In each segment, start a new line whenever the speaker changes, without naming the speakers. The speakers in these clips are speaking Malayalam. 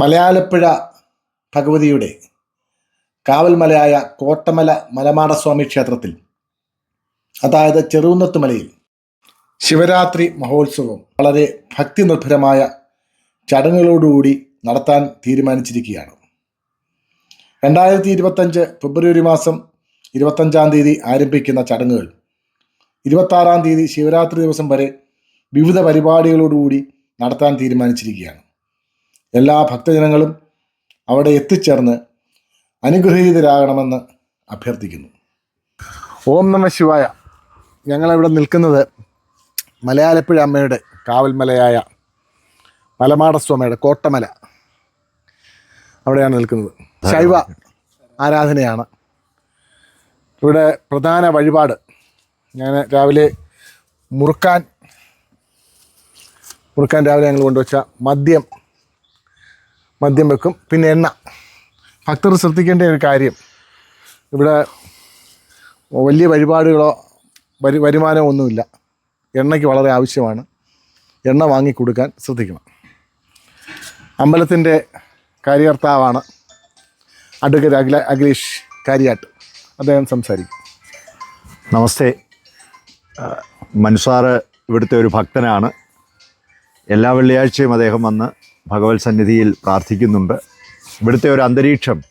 മലയാലപ്പുഴ ഭഗവതിയുടെ കാവൽമലയായ കോട്ടമല മലമാടസ്വാമി ക്ഷേത്രത്തിൽ അതായത് ചെറുകുന്നത്തുമലയിൽ ശിവരാത്രി മഹോത്സവം വളരെ ഭക്തി നിർഭരമായ ചടങ്ങുകളോടുകൂടി നടത്താൻ തീരുമാനിച്ചിരിക്കുകയാണ്. രണ്ടായിരത്തി ഇരുപത്തഞ്ച് ഫെബ്രുവരി മാസം ഇരുപത്തഞ്ചാം തീയതി ആരംഭിക്കുന്ന ചടങ്ങുകൾ ഇരുപത്താറാം തീയതി ശിവരാത്രി ദിവസം വരെ വിവിധ പരിപാടികളോടുകൂടി നടത്താൻ തീരുമാനിച്ചിരിക്കുകയാണ്. എല്ലാ ഭക്തജനങ്ങളും അവിടെ എത്തിച്ചേർന്ന് അനുഗ്രഹീതരാകണമെന്ന് അഭ്യർത്ഥിക്കുന്നു. ഓം നമ ശിവായ. ഞങ്ങളിവിടെ നിൽക്കുന്നത് മലയാലപ്പുഴ അമ്മയുടെ കാവൽമലയായ മലമാടസ്വാമിയുടെ കോട്ടമല. അവിടെയാണ് നിൽക്കുന്നത്. ശൈവ ആരാധനയാണ്. ഇവിടെ പ്രധാന വഴിപാട്. ഞാൻ രാവിലെ മുറുക്കാൻ മുറുക്കാൻ രാവിലെ ഞങ്ങൾ കൊണ്ടുവച്ച മദ്യം മദ്യം വെക്കും. പിന്നെ എണ്ണ. ഭക്തർ ശ്രദ്ധിക്കേണ്ട ഒരു കാര്യം. ഇവിടെ വലിയ വഴിപാടുകളോ വരി വരുമാനമോ ഒന്നുമില്ല. എണ്ണയ്ക്ക് വളരെ ആവശ്യമാണ്. എണ്ണ വാങ്ങി കൊടുക്കാൻ ശ്രദ്ധിക്കണം. അമ്പലത്തിന്റെ കാര്യകർത്താവാണ് അഡ്വക്കേറ്റ് അഖില അഖിലേഷ് കാര്യാട്ട്. അദ്ദേഹം സംസാരിക്കും.
നമസ്തേ. മനുസാറ് ഇവിടുത്തെ ഒരു ഭക്തനാണ്. എല്ലാ വെള്ളിയാഴ്ചയും അദ്ദേഹം വന്ന് ഭഗവത് സന്നിധിയിൽ പ്രാർത്ഥിക്കുന്നുണ്ട്. ഇവിടുത്തെ ഒരു അന്തരീക്ഷം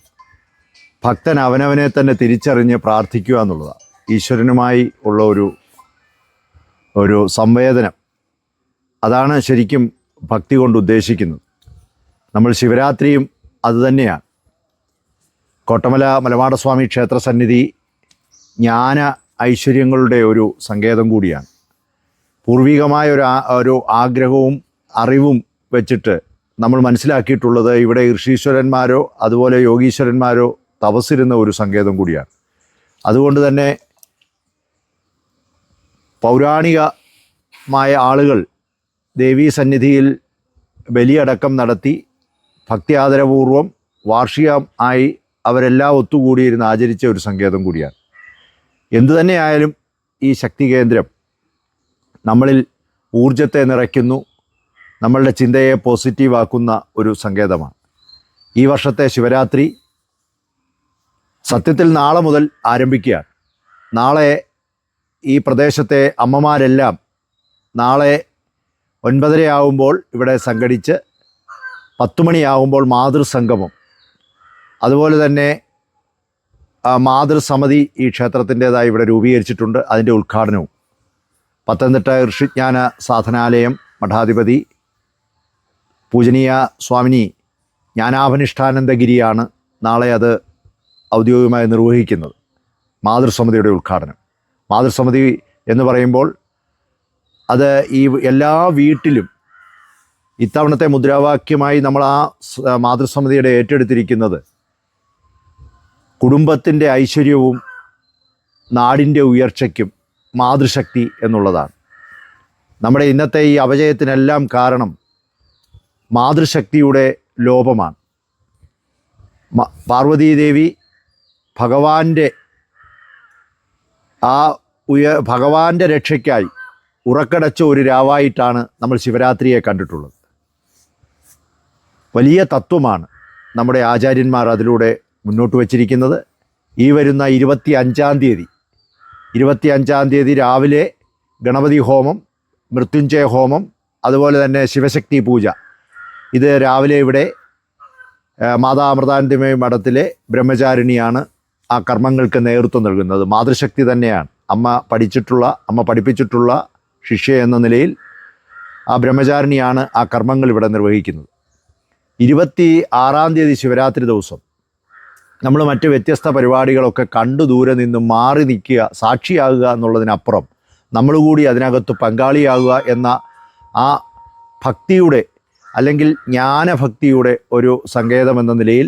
ഭക്തൻ അവനവനെ തന്നെ തിരിച്ചറിഞ്ഞ് പ്രാർത്ഥിക്കുക എന്നുള്ളതാണ്. ഈശ്വരനുമായി ഉള്ള ഒരു ഒരു സംവേദനം. അതാണ് ശരിക്കും ഭക്തി കൊണ്ട് ഉദ്ദേശിക്കുന്നത്. നമ്മൾ ശിവരാത്രിയും അതുതന്നെയാണ് കോട്ടമല മലമാടസ്വാമി ക്ഷേത്ര സന്നിധി ജ്ഞാന ഐശ്വര്യങ്ങളുടെ ഒരു സങ്കേതം കൂടിയാണ്. പൂർവികമായ ഒരു ഒരു ആഗ്രഹവും അറിവും വെച്ചിട്ട് നമ്മൾ മനസ്സിലാക്കിയിട്ടുള്ളത് ഇവിടെ ഋഷീശ്വരന്മാരോ അതുപോലെ യോഗീശ്വരന്മാരോ തപസ്സിരുന്ന ഒരു സങ്കേതം കൂടിയാണ്. അതുകൊണ്ട് തന്നെ പൗരാണികമായ ആളുകൾ ദേവീ സന്നിധിയിൽ ബലിയടക്കം നടത്തി ഭക്തിയാദരപൂർവം വാർഷികം ആയി അവരെല്ലാം ഒത്തുകൂടിയിരുന്ന് ആചരിച്ച ഒരു സങ്കേതം കൂടിയാണ്. എന്തു തന്നെയായാലും ഈ ശക്തി കേന്ദ്രം നമ്മളിൽ ഊർജത്തെ നിറയ്ക്കുന്നു നമ്മളുടെ ചിന്തയെ പോസിറ്റീവാക്കുന്ന ഒരു സങ്കേതമാണ്. ഈ വർഷത്തെ ശിവരാത്രി സത്യത്തിൽ നാളെ മുതൽ ആരംഭിക്കുകയാണ്. നാളെ ഈ പ്രദേശത്തെ അമ്മമാരെല്ലാം നാളെ ഒൻപതരയാവുമ്പോൾ ഇവിടെ സംഘടിച്ച് പത്തുമണിയാകുമ്പോൾ മാതൃസംഗമം. അതുപോലെ തന്നെ മാതൃസമിതി ഈ ക്ഷേത്രത്തിന്റേതായി ഇവിടെ രൂപീകരിച്ചിട്ടുണ്ട്. അതിന്റെ ഉദ്ഘാടനവും. പത്തനംതിട്ട ഋഷിജ്ഞാന സാധനാലയം മഠാധിപതി പൂജനീയ സ്വാമിനി ജ്ഞാനാഭനിഷ്ഠാനന്ദഗിരിയാണ് നാളെ അത് ഔദ്യോഗികമായി നിർവഹിക്കുന്നത്. മാതൃസമിതിയുടെ ഉദ്ഘാടനം. മാതൃസമിതി എന്ന് പറയുമ്പോൾ അത് ഈ എല്ലാ വീട്ടിലും ഇത്തവണത്തെ മുദ്രാവാക്യമായി നമ്മൾ ആ മാതൃസമിതിയുടെ ഏറ്റെടുത്തിരിക്കുന്നത് കുടുംബത്തിന്റെ ഐശ്വര്യവും നാടിന്റെ ഉയർച്ചയ്ക്കും മാതൃശക്തി എന്നുള്ളതാണ്. നമ്മുടെ ഇന്നത്തെ ഈ അപജയത്തിനെല്ലാം കാരണം മാതൃശക്തിയുടെ ലോപമാണ്. പാർവതീദേവി ഭഗവാന്റെ ആ ഉയ ഭഗവാന്റെ രക്ഷയ്ക്കായി ഉറക്കടച്ച ഒരു രാവായിട്ടാണ് നമ്മൾ ശിവരാത്രിയെ കണ്ടിട്ടുള്ളത്. വലിയ തത്വമാണ് നമ്മുടെ ആചാര്യന്മാർ അതിലൂടെ മുന്നോട്ട് വച്ചിരിക്കുന്നത്. ഈ വരുന്ന ഇരുപത്തി അഞ്ചാം തീയതി ഇരുപത്തി അഞ്ചാം തീയതി രാവിലെ ഗണപതി ഹോമം മൃത്യുഞ്ജയ ഹോമം അതുപോലെ തന്നെ ശിവശക്തി പൂജ ഇത് രാവിലെ ഇവിടെ മാതാ അമൃതാനന്ദമയ മഠത്തിലെ ബ്രഹ്മചാരിണിയാണ് ആ കർമ്മങ്ങൾക്ക് നേതൃത്വം നൽകുന്നത്. മാതൃശക്തി തന്നെയാണ്. അമ്മ പഠിച്ചിട്ടുള്ള അമ്മ പഠിപ്പിച്ചിട്ടുള്ള ശിഷ്യ എന്ന നിലയിൽ ആ ബ്രഹ്മചാരിണിയാണ് ആ കർമ്മങ്ങൾ ഇവിടെ നിർവഹിക്കുന്നത്. ഇരുപത്തി ആറാം തീയതി ശിവരാത്രി ദിവസം നമ്മൾ മറ്റ് വ്യത്യസ്ത പരിപാടികളൊക്കെ കണ്ടു ദൂരെ നിന്ന് മാറി നിൽക്കുക സാക്ഷിയാകുക എന്നുള്ളതിനപ്പുറം നമ്മൾ കൂടി അതിനകത്ത് പങ്കാളിയാകുക എന്ന ആ ഭക്തിയുടെ അല്ലെങ്കിൽ ജ്ഞാനഭക്തിയുടെ ഒരു സങ്കേതം എന്ന നിലയിൽ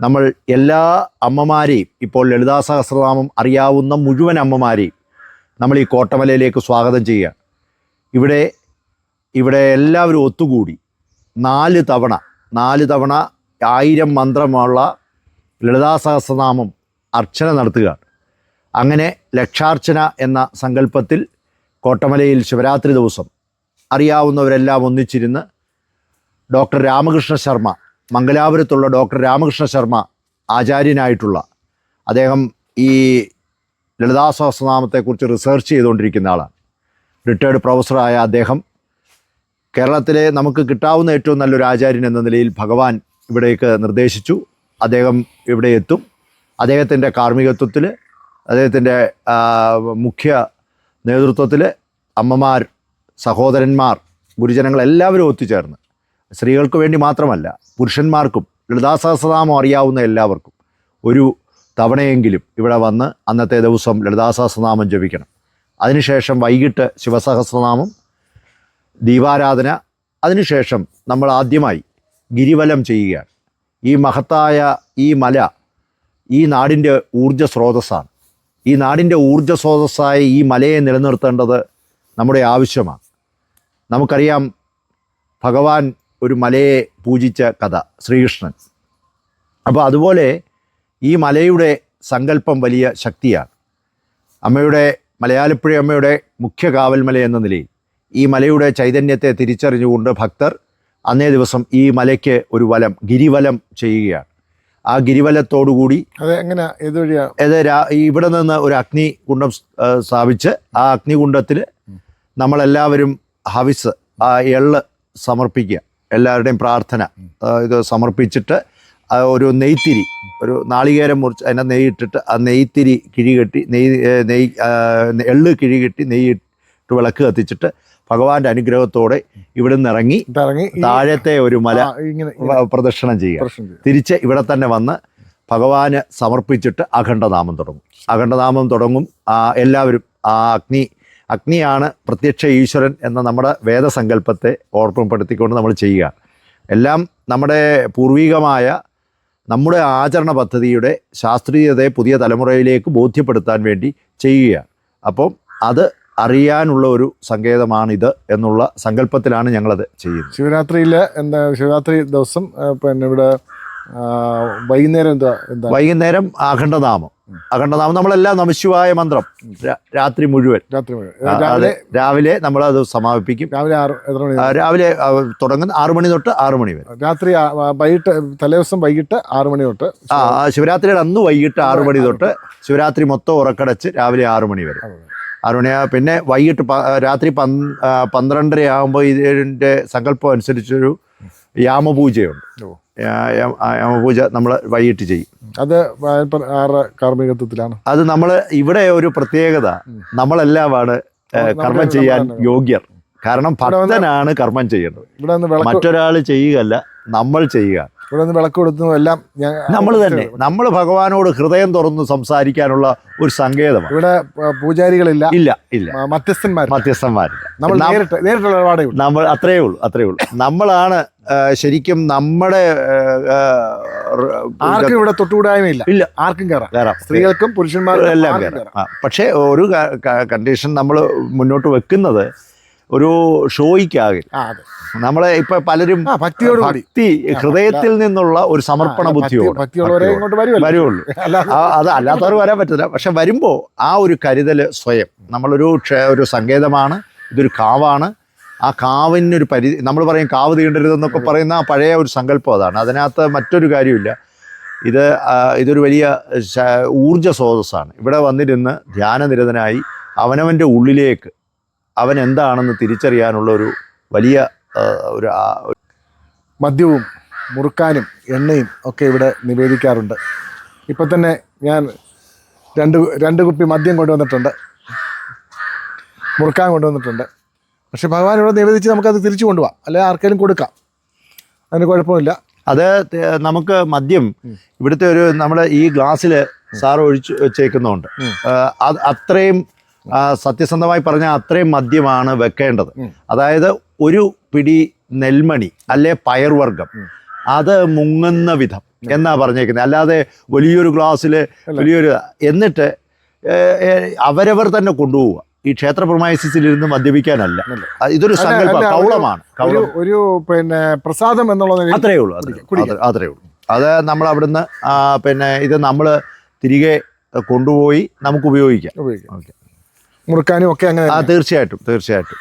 നമ്മൾ എല്ലാ അമ്മമാരെയും ഇപ്പോൾ ലളിതാ സഹസ്രനാമം അറിയാവുന്ന മുഴുവൻ അമ്മമാരെയും നമ്മൾ ഈ കോട്ടമലയിലേക്ക് സ്വാഗതം ചെയ്യുക ഇവിടെ ഇവിടെ എല്ലാവരും ഒത്തുകൂടി നാല് തവണ നാല് തവണ ആയിരം മന്ത്രമുള്ള ലളിതാ സഹസ്രനാമം അർച്ചന നടത്തുക അങ്ങനെ ലക്ഷാർച്ചന എന്ന സങ്കല്പത്തിൽ കോട്ടമലയിൽ ശിവരാത്രി ദിവസം അറിയാവുന്നവരെല്ലാം ഒന്നിച്ചിരുന്ന് ഡോക്ടർ രാമകൃഷ്ണ ശർമ്മ മംഗലാപുരത്തുള്ള ഡോക്ടർ രാമകൃഷ്ണ ശർമ്മ ആചാര്യനായിട്ടുള്ള അദ്ദേഹം ഈ ലളിതാ സഹസ്രനാമത്തെക്കുറിച്ച് റിസർച്ച് ചെയ്തുകൊണ്ടിരിക്കുന്ന ആളാണ്. റിട്ടയേർഡ് പ്രൊഫസറായ അദ്ദേഹം കേരളത്തിലെ നമുക്ക് കിട്ടാവുന്ന ഏറ്റവും നല്ലൊരു ആചാര്യൻ എന്ന നിലയിൽ ഭഗവാൻ ഇവിടേക്ക് നിർദ്ദേശിച്ചു. അദ്ദേഹം ഇവിടെ എത്തും. അദ്ദേഹത്തിന്റെ കാർമ്മികത്വത്തിൽ അദ്ദേഹത്തിന്റെ മുഖ്യ നേതൃത്വത്തിൽ അമ്മമാർ സഹോദരന്മാർ ഗുരുജനങ്ങൾ എല്ലാവരും ഒത്തുചേർന്ന് സ്ത്രീകൾക്ക് വേണ്ടി മാത്രമല്ല പുരുഷന്മാർക്കും ലളിതാസഹസ്രനാമം അറിയാവുന്ന എല്ലാവർക്കും ഒരു തവണയെങ്കിലും ഇവിടെ വന്ന് അന്നത്തെ ദിവസം ലളിതാസഹസ്രനാമം ജപിക്കണം. അതിനുശേഷം വൈകിട്ട് ശിവസഹസ്രനാമം ദീപാരാധന അതിനുശേഷം നമ്മൾ ആദ്യമായി ഗിരിവലം ചെയ്യുകയാണ്. ഈ മഹത്തായ ഈ മല ഈ നാടിന്റെ ഊർജ സ്രോതസ്സാണ് ഈ നാടിന്റെ ഊർജ സ്രോതസ്സായ ഈ മലയെ നിലനിർത്തേണ്ടത് നമ്മുടെ ആവശ്യമാണ്. നമുക്കറിയാം ഭഗവാൻ ഒരു മലയെ പൂജിച്ച കഥ ശ്രീകൃഷ്ണൻ. അപ്പോൾ അതുപോലെ ഈ മലയുടെ സങ്കല്പം വലിയ ശക്തിയാണ്. അമ്മയുടെ മലയാളപ്പുഴ അമ്മയുടെ മുഖ്യ കാവൽമല എന്ന നിലയിൽ ഈ മലയുടെ ചൈതന്യത്തെ തിരിച്ചറിഞ്ഞുകൊണ്ട് ഭക്തർ അന്നേ ദിവസം ഈ മലയ്ക്ക് ഒരു വലം ഗിരിവലം ചെയ്യുകയാണ്. ആ ഗിരിവലത്തോടുകൂടി
അത്
ഇവിടെ നിന്ന് ഒരു അഗ്നികുണ്ഡം സ്ഥാപിച്ച് ആ അഗ്നികുണ്ഡത്തിൽ നമ്മളെല്ലാവരും ഹവിസ് ആ എള്ള് സമർപ്പിക്കുക. എല്ലാവരുടെയും പ്രാർത്ഥന ഇത് സമർപ്പിച്ചിട്ട് ഒരു നെയ്ത്തിരി ഒരു നാളികേരം മുറിച്ച് അതിനെ നെയ്യിട്ടിട്ട് ആ നെയ്ത്തിരി കിഴികെട്ടി നെയ് നെയ് എള്ള് കിഴികെട്ടി നെയ്യിട്ട് വിളക്ക് കത്തിച്ചിട്ട് ഭഗവാന്റെ അനുഗ്രഹത്തോടെ ഇവിടെ നിന്ന് ഇറങ്ങി താഴത്തെ ഒരു മല പ്രദക്ഷിണം ചെയ്യുക. തിരിച്ച് ഇവിടെ തന്നെ വന്ന് ഭഗവാന് സമർപ്പിച്ചിട്ട് അഖണ്ഡനാമം തുടങ്ങും അഖണ്ഡനാമം തുടങ്ങും എല്ലാവരും ആ അഗ്നി അഗ്നിയാണ് പ്രത്യക്ഷ ഈശ്വരൻ എന്ന നമ്മുടെ വേദസങ്കല്പത്തെ ഓർമ്മപ്പെടുത്തിക്കൊണ്ട് നമ്മൾ ചെയ്യുക. എല്ലാം നമ്മുടെ പൂർവികമായ നമ്മുടെ ആചരണ പദ്ധതിയുടെ ശാസ്ത്രീയതയെ പുതിയ തലമുറയിലേക്ക് ബോധ്യപ്പെടുത്താൻ വേണ്ടി ചെയ്യുക. അപ്പം അത് അറിയാനുള്ള ഒരു സങ്കേതമാണിത് എന്നുള്ള സങ്കല്പത്തിലാണ് ഞങ്ങളത് ചെയ്യുന്നത്.
ശിവരാത്രിയിൽ എന്താ ശിവരാത്രി ദിവസം പിന്നെ ഇവിടെ വൈകുന്നേരം എന്താ എന്താ?
വൈകുന്നേരം അഖണ്ഡനാമം. അഖണ്ഡനാമം നമ്മളെല്ലാം നമശിവായ മന്ത്രം. രാത്രി മുഴുവൻ.
രാത്രി മുഴുവൻ. രാവിലെ.
രാവിലെ നമ്മൾ അത് സമാപിപ്പിക്കും.
രാവിലെ ആറ് എത്ര മണി?
രാവിലെ തുടങ്ങുന്ന ആറു മണി തൊട്ട് ആറു മണി വരെ.
രാത്രി വൈകിട്ട് തലേദിവസം വൈകിട്ട് ആറു മണി തൊട്ട്
ആ ശിവരാത്രിയുടെ അന്ന് വൈകിട്ട് ആറു മണി തൊട്ട് ശിവരാത്രി മൊത്തം ഉറക്കടച്ച് രാവിലെ ആറു മണി വരെ. ആറു മണി. പിന്നെ വൈകിട്ട് രാത്രി പന് പന്ത്രണ്ടര ആകുമ്പോൾ ഇതിന്റെ സങ്കല്പം അനുസരിച്ചൊരു യാമപൂജയുണ്ട്. യാമപൂജ നമ്മൾ വൈകിട്ട് ചെയ്യും.
അത് ആറ് കാർമ്മികത്വത്തിലാണ്.
അത് നമ്മൾ ഇവിടെ ഒരു പ്രത്യേകത. നമ്മളെല്ലാമാണ് കർമ്മം ചെയ്യാൻ യോഗ്യർ. കാരണം ഭക്തനാണ് കർമ്മം
നിന്ന്
മറ്റൊരാൾ ചെയ്യുകയല്ല നമ്മൾ ചെയ്യുക.
ഇവിടെ നിന്ന് വിളക്ക് കൊടുത്തും എല്ലാം
നമ്മൾ തന്നെ. നമ്മൾ ഭഗവാനോട് ഹൃദയം തുറന്ന് സംസാരിക്കാനുള്ള ഒരു സങ്കേതമാണ്.
ഇവിടെ പൂജാരികളില്ല.
ഇല്ല ഇല്ല.
മധ്യസ്ഥന്മാർ
മധ്യസ്ഥന്മാരില്ല.
നമ്മൾ നേരിട്ട് നേരിട്ടുള്ള ഇടപാടേ
നമ്മൾ അത്രയേ ഉള്ളൂ അത്രയേ ഉള്ളൂ. നമ്മളാണ് ശരിക്കും നമ്മുടെ
ആർക്കും ഇവിടെ തൊട്ടുകൂടായ്മയില്ല.
ഇല്ല.
ആർക്കും കയറാം
കയറാം.
സ്ത്രീകൾക്കും പുരുഷന്മാർക്കും
എല്ലാം കയറാം. പക്ഷേ ഒരു കണ്ടീഷൻ നമ്മൾ മുന്നോട്ട് വെക്കുന്നത് ഒരു ഷോയ്ക്കാകില്ല
അതെ.
നമ്മളെ ഇപ്പൊ പലരും
ഭക്തിയോട്
ഭക്തി ഹൃദയത്തിൽ നിന്നുള്ള ഒരു സമർപ്പണ ബുദ്ധിയോട്. വരുള്ളൂ അത് അല്ലാത്തവർ വരാൻ പറ്റില്ല പക്ഷെ വരുമ്പോൾ ആ ഒരു കരുതൽ സ്വയം. നമ്മളൊരു ക്ഷ- ഒരു സങ്കേതമാണ്. ഇതൊരു കാവാണ്. ആ കാവിനൊരു പരി നമ്മൾ പറയും കാവ് തീണ്ടരുതെന്നൊക്കെ പറയുന്ന ആ പഴയ ഒരു സങ്കല്പം അതാണ്. അതിനകത്ത് മറ്റൊരു കാര്യമില്ല. ഇത് ഇതൊരു വലിയ ഊർജ സ്രോതസ്സാണ്. ഇവിടെ വന്നിരുന്ന് ധ്യാനനിരതനായി അവനവന്റെ ഉള്ളിലേക്ക് അവൻ എന്താണെന്ന് തിരിച്ചറിയാനുള്ള ഒരു വലിയ ഒരു
മദ്യവും മുറുക്കാനും എണ്ണയും ഒക്കെ ഇവിടെ നിവേദിക്കാറുണ്ട്. ഇപ്പം തന്നെ ഞാൻ രണ്ട് രണ്ട് കുപ്പി മദ്യം കൊണ്ടുവന്നിട്ടുണ്ട്. മുറുക്കാൻ കൊണ്ടുവന്നിട്ടുണ്ട്. പക്ഷെ ഭഗവാൻ ഇവിടെ നിവേദിച്ച് നമുക്കത് തിരിച്ചു കൊണ്ടുപോകാം അല്ലെങ്കിൽ ആർക്കെങ്കിലും കൊടുക്കാം. അതിന് കുഴപ്പമില്ല
അത് നമുക്ക് മദ്യം ഇവിടുത്തെ ഒരു നമ്മുടെ ഈ ഗ്ലാസ്സിൽ സാർ ഒഴിച്ച് വെച്ചേക്കുന്നുണ്ട്. അത് അത്രയും സത്യസന്ധമായി പറഞ്ഞാൽ അത്രയും മദ്യമാണ് വെക്കേണ്ടത്. അതായത് ഒരു പിടി നെൽമണി അല്ലെ പയർവർഗം അത് മുങ്ങുന്ന വിധം എന്നാ പറഞ്ഞേക്കുന്നത്. അല്ലാതെ വലിയൊരു ഗ്ലാസ്സിൽ വലിയൊരു എന്നിട്ട് അവരവർ തന്നെ കൊണ്ടുപോവുക. ഈ ക്ഷേത്ര പ്രമായസിലിരുന്ന് മദ്യപിക്കാനല്ല. ഇതൊരു സങ്കല്പം കൗളമാണ്
ഒരു പിന്നെ പ്രസാദം എന്നുള്ളത് അത്രയേ
അത്രേ ഉള്ളൂ അത്രേ ഉള്ളൂ. അത് അത്രേ ഉള്ളൂ. അത് നമ്മൾ അവിടുന്ന് പിന്നെ ഇത് നമ്മൾ തിരികെ കൊണ്ടുപോയി നമുക്ക് ഉപയോഗിക്കാം.
ഉപയോഗിക്കാം.
ഓക്കെ.
മുറുക്കാനും ഒക്കെ അങ്ങനെ
ആ തീർച്ചയായിട്ടും തീർച്ചയായിട്ടും.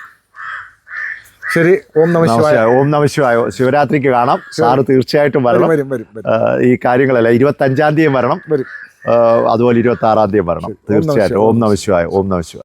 ശരി ഓം നമ ശിവായ.
നമസ്കാരം ഓം നമ ശിവായ. ശിവരാത്രിക്ക് കാണാം. സാറ് തീർച്ചയായിട്ടും വരണം.
വരും വരും
ഈ കാര്യങ്ങളല്ല ഇരുപത്തി അഞ്ചാം തീയതി വരണം. അതുപോലെ ഇരുപത്തി ആറാം തീയതി വരണം. തീർച്ചയായിട്ടും. ഓം നമ ശിവായ ഓം നമ ശിവായ.